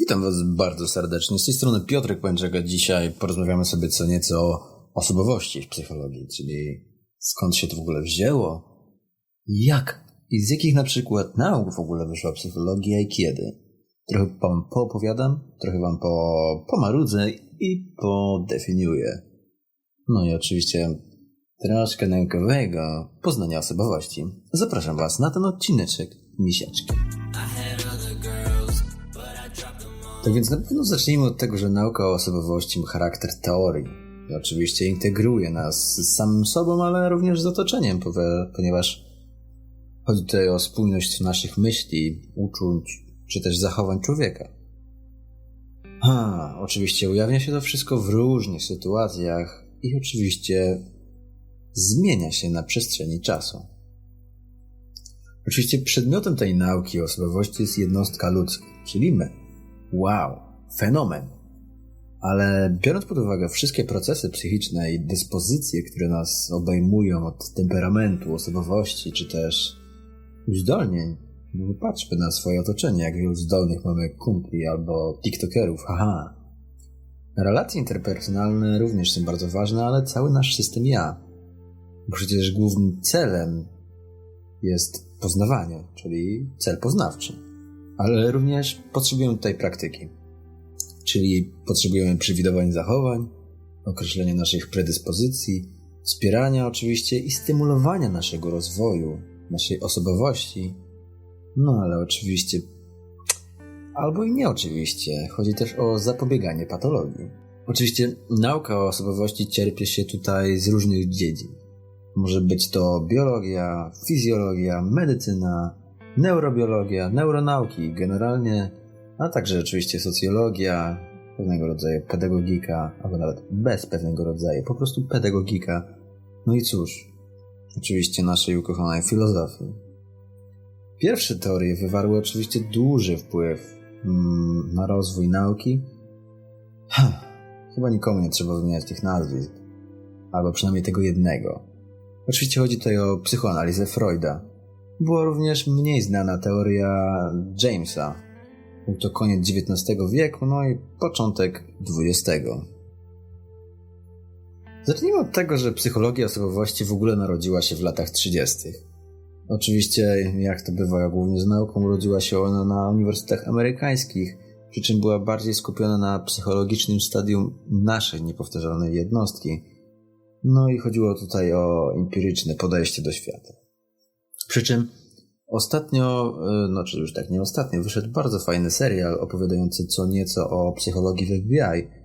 Witam Was bardzo serdecznie. Z tej strony Piotrek Pęczek, dzisiaj porozmawiamy sobie co nieco o osobowości w psychologii, czyli skąd się to w ogóle wzięło, jak i z jakich na przykład nauk w ogóle wyszła psychologia i kiedy. Trochę Wam poopowiadam, trochę Wam po, pomarudzę i podefiniuję. No i oczywiście troszkę naukowego poznania osobowości. Zapraszam Was na ten odcineczek misiaczki. Tak więc na pewno zacznijmy od tego, że nauka o osobowości ma charakter teorii. I oczywiście integruje nas z samym sobą, ale również z otoczeniem, ponieważ chodzi tutaj o spójność naszych myśli, uczuć, czy też zachowań człowieka. Ha, oczywiście ujawnia się to wszystko w różnych sytuacjach i oczywiście zmienia się na przestrzeni czasu. Oczywiście przedmiotem tej nauki o osobowości jest jednostka ludzka, czyli my. Wow, fenomen. Ale biorąc pod uwagę wszystkie procesy psychiczne i dyspozycje, które nas obejmują od temperamentu, osobowości czy też uzdolnień, no patrzmy na swoje otoczenie, jak wielu zdolnych mamy kumpli albo tiktokerów, haha. Relacje interpersonalne również są bardzo ważne, ale cały nasz system ja. Bo przecież głównym celem jest poznawanie, czyli cel poznawczy. Ale również potrzebujemy tutaj praktyki. Czyli potrzebujemy przewidywań zachowań, określenia naszych predyspozycji, wspierania oczywiście i stymulowania naszego rozwoju, naszej osobowości. No ale oczywiście, albo i nie oczywiście, chodzi też o zapobieganie patologii. Oczywiście nauka o osobowości cierpie się tutaj z różnych dziedzin. Może być to biologia, fizjologia, medycyna, neurobiologia, neuronauki generalnie, a także oczywiście socjologia, pewnego rodzaju pedagogika, albo nawet bez pewnego rodzaju, po prostu pedagogika. No i cóż, oczywiście naszej ukochanej filozofii. Pierwsze teorie wywarły oczywiście duży wpływ mm, na rozwój nauki. Ha, chyba nikomu nie trzeba wymieniać tych nazwisk, albo przynajmniej tego jednego. Oczywiście chodzi tutaj o psychoanalizę Freuda. Była również mniej znana teoria Jamesa. Był to koniec XIX wieku, no i początek XX. Zacznijmy od tego, że psychologia osobowości w ogóle narodziła się w latach 30. Oczywiście, jak to bywa głównie z nauką, urodziła się ona na uniwersytetach amerykańskich, przy czym była bardziej skupiona na psychologicznym stadium naszej niepowtarzalnej jednostki. No i chodziło tutaj o empiryczne podejście do świata. Przy czym ostatnio, no czy już tak nie ostatnio, wyszedł bardzo fajny serial opowiadający co nieco o psychologii w FBI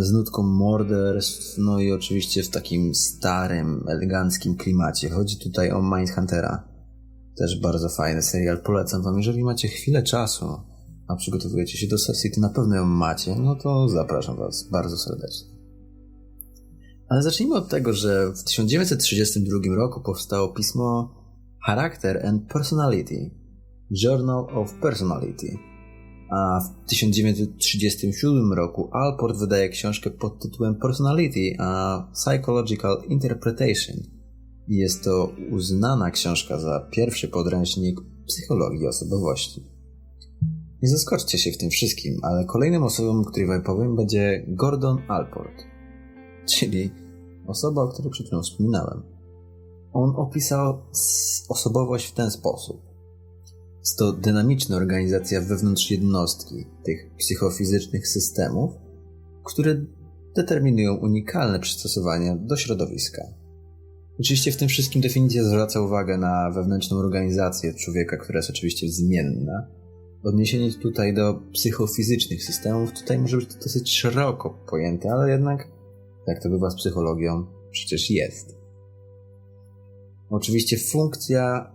z nutką morderstw, no i oczywiście w takim starym, eleganckim klimacie. Chodzi tutaj o Mindhuntera. Też bardzo fajny serial, polecam wam. Jeżeli macie chwilę czasu, a przygotowujecie się do sesji, to na pewno ją macie, no to zapraszam was bardzo serdecznie. Ale zacznijmy od tego, że w 1932 roku powstało pismo Character and Personality Journal of Personality a w 1937 roku Alport wydaje książkę pod tytułem Personality a Psychological Interpretation. Jest to uznana książka za pierwszy podręcznik psychologii osobowości. Nie zaskoczcie się w tym wszystkim, ale kolejnym osobą, której wam powiem, będzie Gordon Alport, czyli osoba, o której przed chwilą wspominałem. On opisał osobowość w ten sposób. Jest to dynamiczna organizacja wewnątrz jednostki tych psychofizycznych systemów, które determinują unikalne przystosowania do środowiska. Oczywiście w tym wszystkim definicja zwraca uwagę na wewnętrzną organizację człowieka, która jest oczywiście zmienna. Odniesienie tutaj do psychofizycznych systemów tutaj może być dosyć szeroko pojęte, ale jednak, jak to bywa z psychologią, przecież jest. Oczywiście funkcja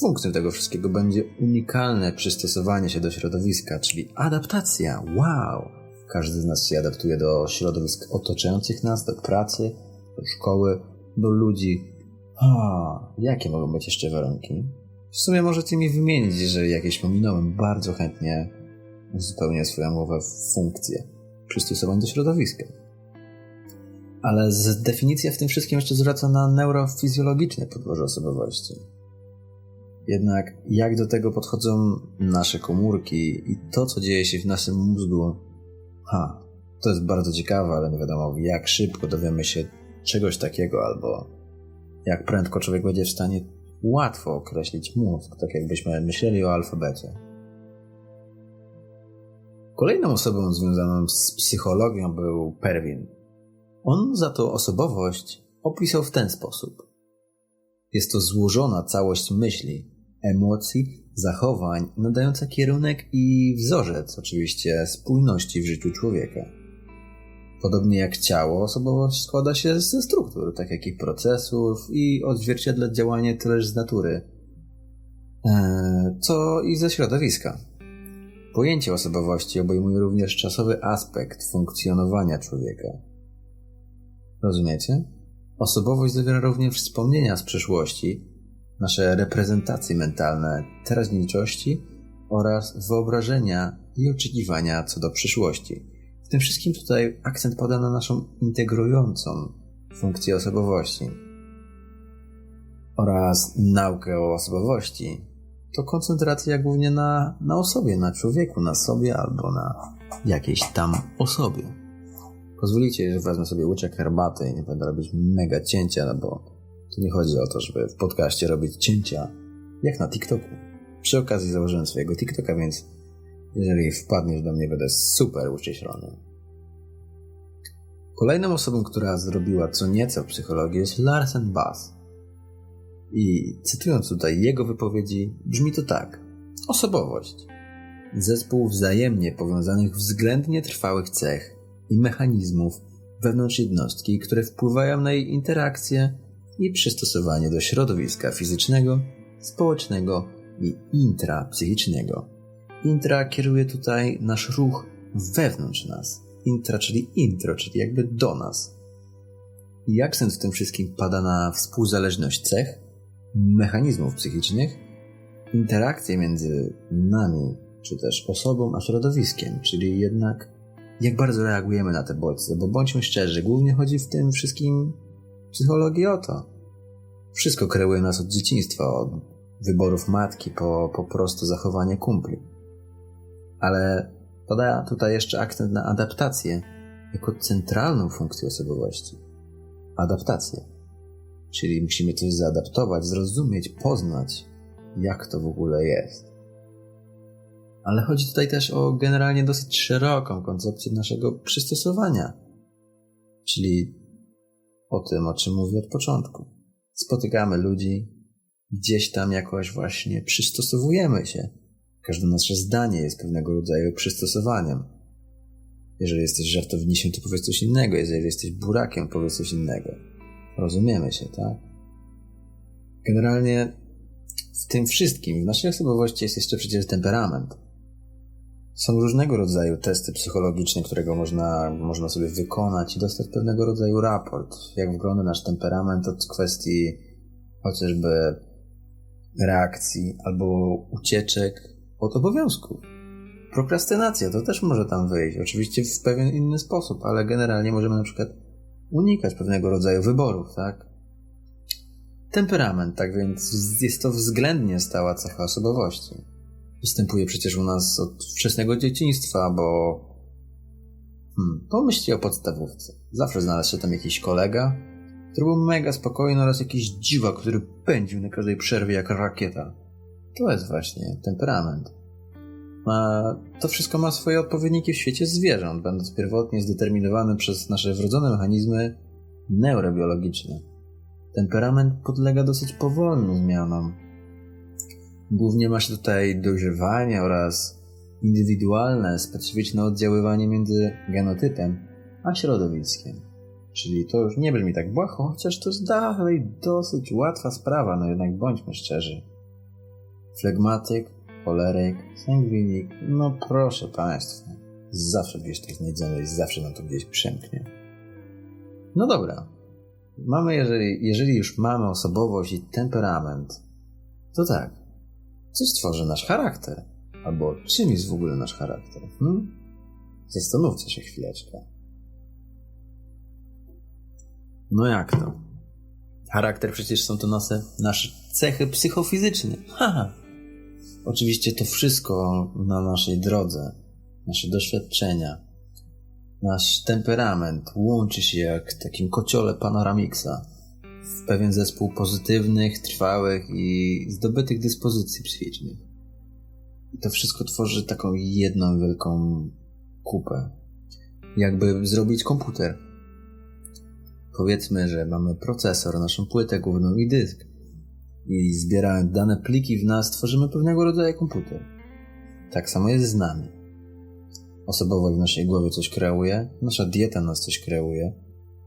Funkcją tego wszystkiego będzie unikalne przystosowanie się do środowiska, czyli adaptacja. Wow! Każdy z nas się adaptuje do środowisk otaczających nas, do pracy, do szkoły, do ludzi. A, jakie mogą być jeszcze warunki? W sumie możecie mi wymienić, jeżeli jakieś pominąłem. Bardzo chętnie uzupełnię swoją głowę w funkcję przystosowań do środowiska. Ale definicja w tym wszystkim jeszcze zwraca na neurofizjologiczne podłoże osobowości. Jednak jak do tego podchodzą nasze komórki i to, co dzieje się w naszym mózgu, ha, to jest bardzo ciekawe, ale nie wiadomo jak szybko dowiemy się czegoś takiego, albo jak prędko człowiek będzie w stanie łatwo określić mózg, tak jakbyśmy myśleli o alfabecie. Kolejną osobą związaną z psychologią był Perwin. On za to osobowość opisał w ten sposób. Jest to złożona całość myśli, emocji, zachowań, nadająca kierunek i wzorzec, oczywiście, spójności w życiu człowieka. Podobnie jak ciało, osobowość składa się ze struktur, tak jak i procesów i odzwierciedla działanie tyleż z natury, eee, co i ze środowiska. Pojęcie osobowości obejmuje również czasowy aspekt funkcjonowania człowieka. Rozumiecie? Osobowość zawiera również wspomnienia z przeszłości, nasze reprezentacje mentalne, teraźniejszości oraz wyobrażenia i oczekiwania co do przyszłości. W tym wszystkim tutaj akcent pada na naszą integrującą funkcję osobowości oraz naukę o osobowości. To koncentracja głównie na, na osobie, na człowieku, na sobie albo na jakiejś tam osobie. Pozwolicie, że wezmę sobie łyczek herbaty i nie będę robić mega cięcia, no bo tu nie chodzi o to, żeby w podcaście robić cięcia, jak na TikToku. Przy okazji założyłem swojego TikToka, więc jeżeli wpadniesz do mnie, będę super uściślony. Kolejną osobą, która zrobiła co nieco w psychologii jest Larsen Bass. I cytując tutaj jego wypowiedzi, brzmi to tak. Osobowość. Zespół wzajemnie powiązanych względnie trwałych cech i mechanizmów wewnątrz jednostki, które wpływają na jej interakcje i przystosowanie do środowiska fizycznego, społecznego i intrapsychicznego. Intra kieruje tutaj nasz ruch wewnątrz nas. Intra, czyli intro, czyli jakby do nas. I akcent w tym wszystkim pada na współzależność cech, mechanizmów psychicznych, interakcje między nami, czy też osobą, a środowiskiem, czyli jednak jak bardzo reagujemy na te bodźce, bo bądźmy szczerzy, głównie chodzi w tym wszystkim psychologii o to. Wszystko kreuje nas od dzieciństwa, od wyborów matki po po prostu zachowanie kumpli. Ale podaję tutaj jeszcze akcent na adaptację jako centralną funkcję osobowości. Adaptację. Czyli musimy coś zaadaptować, zrozumieć, poznać, jak to w ogóle jest. Ale chodzi tutaj też o generalnie dosyć szeroką koncepcję naszego przystosowania, czyli o tym, o czym mówię od początku. Spotykamy ludzi, gdzieś tam jakoś właśnie przystosowujemy się. Każde nasze zdanie jest pewnego rodzaju przystosowaniem. Jeżeli jesteś żartownisiem, to powiedz coś innego. Jeżeli jesteś burakiem, powiedz coś innego. Rozumiemy się, tak? Generalnie w tym wszystkim, w naszej osobowości jest jeszcze przecież temperament. Są różnego rodzaju testy psychologiczne, którego można, można sobie wykonać i dostać pewnego rodzaju raport, jak wygląda nasz temperament od kwestii chociażby reakcji albo ucieczek od obowiązków. Prokrastynacja to też może tam wyjść, oczywiście w pewien inny sposób, ale generalnie możemy na przykład unikać pewnego rodzaju wyborów, tak? Temperament, tak więc jest to względnie stała cecha osobowości. Występuje przecież u nas od wczesnego dzieciństwa, bo hmm, pomyślcie o podstawówce. Zawsze znalazł się tam jakiś kolega, który był mega spokojny oraz jakiś dziwa, który pędził na każdej przerwie jak rakieta. To jest właśnie temperament. A to wszystko ma swoje odpowiedniki w świecie zwierząt, będąc pierwotnie zdeterminowany przez nasze wrodzone mechanizmy neurobiologiczne. Temperament podlega dosyć powolnym zmianom. Głównie ma się tutaj dojrzewanie oraz indywidualne, specyficzne oddziaływanie między genotypem a środowiskiem. Czyli to już nie brzmi tak błaho, chociaż to jest dalej dosyć łatwa sprawa, no jednak bądźmy szczerzy. Flegmatyk, choleryk, sangwinik, no proszę Państwa, zawsze gdzieś to znajdziemy i zawsze nam to gdzieś przemknie. No dobra, mamy, jeżeli, jeżeli już mamy osobowość i temperament, to tak, co stworzy nasz charakter? Albo czym jest w ogóle nasz charakter? Hmm? Zastanówcie się chwileczkę. No jak to? Charakter przecież są to nasze, nasze cechy psychofizyczne. Haha. Oczywiście to wszystko na naszej drodze, nasze doświadczenia, nasz temperament łączy się jak w takim kociole panoramiksa w pewien zespół pozytywnych, trwałych i zdobytych dyspozycji psychicznych. I to wszystko tworzy taką jedną wielką kupę. Jakby zrobić komputer. Powiedzmy, że mamy procesor, naszą płytę główną i dysk. I zbierając dane pliki w nas, tworzymy pewnego rodzaju komputer. Tak samo jest z nami. Osobowość w naszej głowie coś kreuje, nasza dieta nas coś kreuje,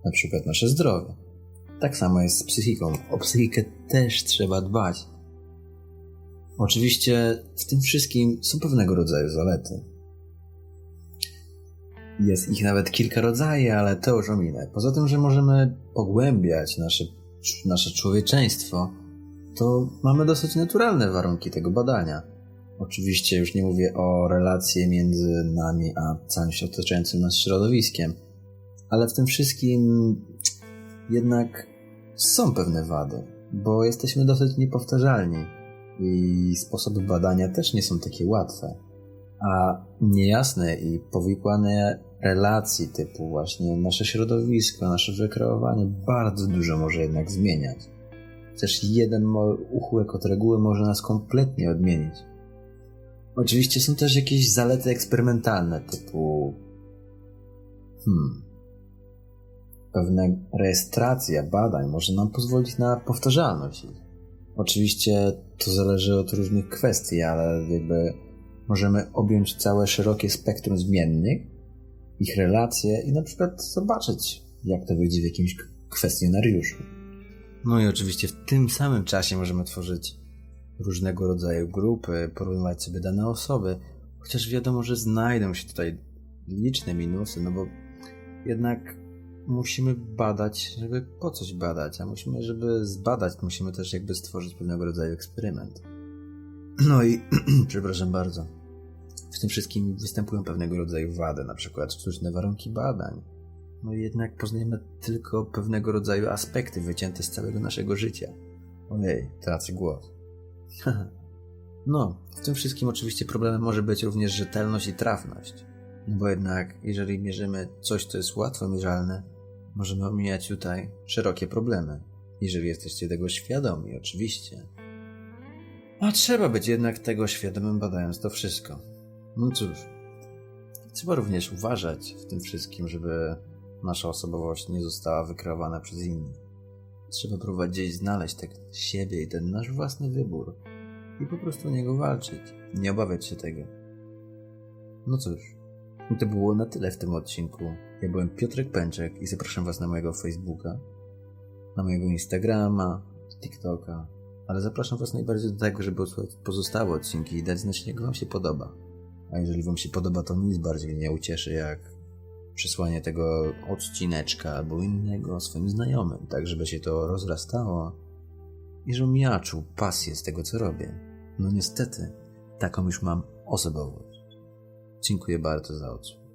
na przykład nasze zdrowie. Tak samo jest z psychiką. O psychikę też trzeba dbać. Oczywiście w tym wszystkim są pewnego rodzaju zalety. Jest ich nawet kilka rodzajów, ale to już ominę. Poza tym, że możemy pogłębiać nasze, nasze człowieczeństwo, to mamy dosyć naturalne warunki tego badania. Oczywiście już nie mówię o relacji między nami a całym otaczającym nas środowiskiem, ale w tym wszystkim jednak są pewne wady, bo jesteśmy dosyć niepowtarzalni i sposoby badania też nie są takie łatwe. A niejasne i powikłane relacji typu właśnie nasze środowisko, nasze wykreowanie bardzo dużo może jednak zmieniać. Też jeden uchłyk od reguły może nas kompletnie odmienić. Oczywiście są też jakieś zalety eksperymentalne typu hmm, pewna rejestracja badań może nam pozwolić na powtarzalność ich. Oczywiście to zależy od różnych kwestii, ale jakby możemy objąć całe szerokie spektrum zmiennych, ich relacje i na przykład zobaczyć, jak to wyjdzie w jakimś kwestionariuszu. No i oczywiście w tym samym czasie możemy tworzyć różnego rodzaju grupy, porównywać sobie dane osoby, chociaż wiadomo, że znajdą się tutaj liczne minusy, no bo jednak musimy badać, żeby po coś badać, a musimy, żeby zbadać, musimy też jakby stworzyć pewnego rodzaju eksperyment. No i, przepraszam bardzo, w tym wszystkim występują pewnego rodzaju wady, na przykład sztuczne warunki badań. No i jednak poznajemy tylko pewnego rodzaju aspekty wycięte z całego naszego życia. Ojej, tracę głos. no, w tym wszystkim oczywiście problemem może być również rzetelność i trafność. No bo jednak, jeżeli mierzymy coś, co jest łatwo mierzalne, możemy omijać tutaj szerokie problemy, jeżeli jesteście tego świadomi, oczywiście. A trzeba być jednak tego świadomym, badając to wszystko. No cóż, trzeba również uważać w tym wszystkim, żeby nasza osobowość nie została wykreowana przez innych. Trzeba próbować gdzieś znaleźć tak siebie i ten nasz własny wybór i po prostu o niego walczyć. Nie obawiać się tego. No cóż, to było na tyle w tym odcinku. Ja byłem Piotrek Pęczek i zapraszam Was na mojego Facebooka, na mojego Instagrama, TikToka, ale zapraszam Was najbardziej do tego, żeby odsłuchać pozostałe odcinki i dać znać, jak Wam się podoba. A jeżeli Wam się podoba, to nic bardziej mnie ucieszy, jak przesłanie tego odcineczka albo innego swoim znajomym, tak żeby się to rozrastało i żebym ja czuł pasję z tego, co robię. No niestety, taką już mam osobowość. Dziękuję bardzo za odsłuch.